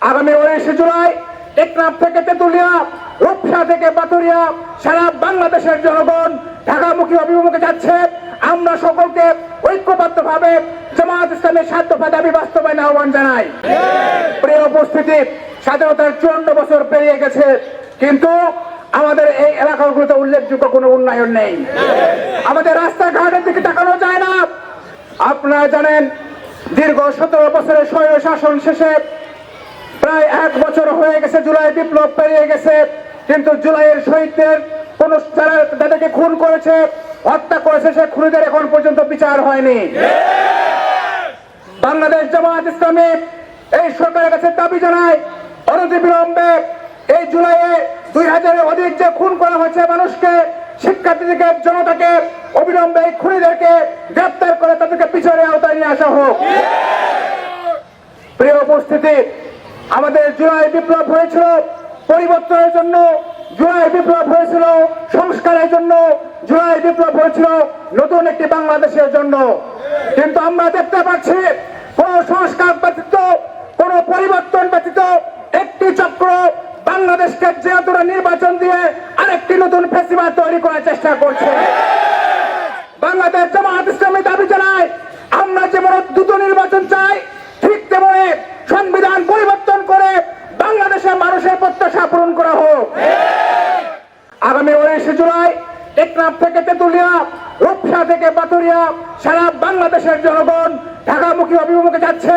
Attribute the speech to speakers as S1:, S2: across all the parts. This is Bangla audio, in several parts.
S1: আগামী উনিশে জুলাই টেকনাফ থেকে তেতুলিয়া, রূপসা থেকে পাথুরিয়া, সারা বাংলাদেশের জনগণ ঢাকামুখী অভিমুখে যাচ্ছে। আমরা সকলকে ঐক্যবদ্ধ ভাবে জামাত ইসলামের স্বার্থপা দাবি বাস্তবায়ন আহ্বান জানাই। প্রিয় উপস্থিতি, স্বাধীনতার চুয়ান্ন বছর পেরিয়ে গেছে, কিন্তু আমাদের এই এলাকাগুলোতে উল্লেখযোগ্য কোনো উন্নয়ন নেই। আমাদের রাস্তাঘাটের দিকে তাকানো যায় না। আপনারা জানেন, দীর্ঘ সতেরো বছরের স্বৈর শাসন শেষে প্রায় এক বছর হয়ে গেছে জুলাই বিপ্লব পেরিয়ে গেছে, কিন্তু জুলাইয়ের শহীদদের কোন তাদেরকে খুন করেছে, হত্যা করেছে, সে খুনিদের এখন পর্যন্ত বিচার হয়নি। বাংলাদেশ জামাত ইসলামী এই সরকারের কাছে দাবি জানায়, অনতি বিলম্বে এই জুলাইয়ে দুই হাজারের অধিক যে খুন করা হয়েছে মানুষকে, শিক্ষার্থীদেরকে, জনতাকে, অবিলম্বে এই খুনিদেরকে গ্রেপ্তার করে তাদেরকে পিছনে আওতায় নিয়ে আসা হোক। প্রিয় উপস্থিতি আমাদের জুলাই বিপ্লব হয়েছিল পরিবর্তনের জন্য, জুলাই বিপ্লব হয়েছিল সংস্কারের জন্য, জুলাই বিপ্লব হয়েছিল নতুন একটি বাংলাদেশের জন্য। কিন্তু আমরা দেখতে পাচ্ছি কোন সংস্কার ব্যতীত, কোন পরিবর্তন ব্যতীত একটি চক্র বাংলাদেশকে যেহেতুরা নির্বাচন দিয়ে আরেকটি নতুন ফেসিবাদ তৈরি করার চেষ্টা করছে। বাংলাদেশ জামাত ইসলামী দাবি জানায় আমরা যেমন দ্রুত নির্বাচন চাই ঠিক তেমনি সংবিধান পরিবর্তন করে বাংলাদেশের মানুষের প্রত্যাশা পূরণ করা হোক। আগামী উনিশে জুলাই টেকনাফ থেকে তেতুলিয়া, রূপসা থেকে পাথুরিয়া, সারা বাংলাদেশের জনগণ ঢাকামুখী অভিমুখে যাচ্ছে।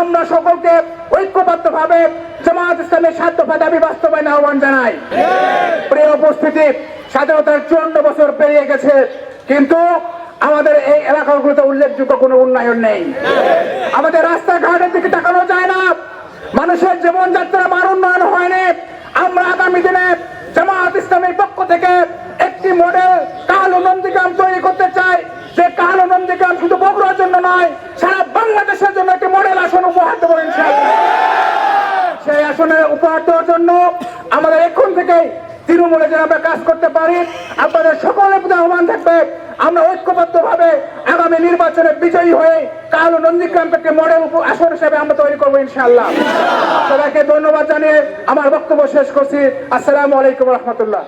S1: আমরা সকলকে ঐক্যবদ্ধ ভাবে জামাত ইসলামের স্বার্থপা দাবি বাস্তবায়ন আহ্বান জানাই। প্রিয় উপস্থিতি, স্বাধীনতার চুয়ান্ন বছর পেরিয়ে গেছে, কিন্তু আমাদের এই এলাকাগুলোতে উল্লেখযোগ্য কোনো উন্নয়ন নেই। আমাদের রাস্তাঘাটের দিকে তাকানো যায় না। মানুষের জীবনযাত্রার মান উন্নয়ন হয়নি। আমরা আগামী দিনে জামাত ইসলামের পক্ষ থেকে একটি মডেল কালো নন্দীগ্রাম তৈরি করতে চাই। যে কালো নন্দীগ্রাম শুধু বগুড়ার জন্য নয়, সারা বাংলাদেশের জন্য একটি মডেল আসন উপহার দেবো সেই আসনে উপহার দেওয়ার জন্য আমাদের এখন থেকে তৃণমূলে যেন আমরা কাজ করতে পারি, আপনাদের সকলের প্রতি আহ্বান থাকবে। আমরা ঐক্যবদ্ধ ভাবে কালো নন্দীগ্রামকে মডেল আসর হিসেবে আমরা তৈরি করব ইনশাআল্লাহ। সবাইকে ধন্যবাদ জানিয়ে আমার বক্তব্য শেষ করছি। আসসালামু আলাইকুম রহমতুল্লাহ।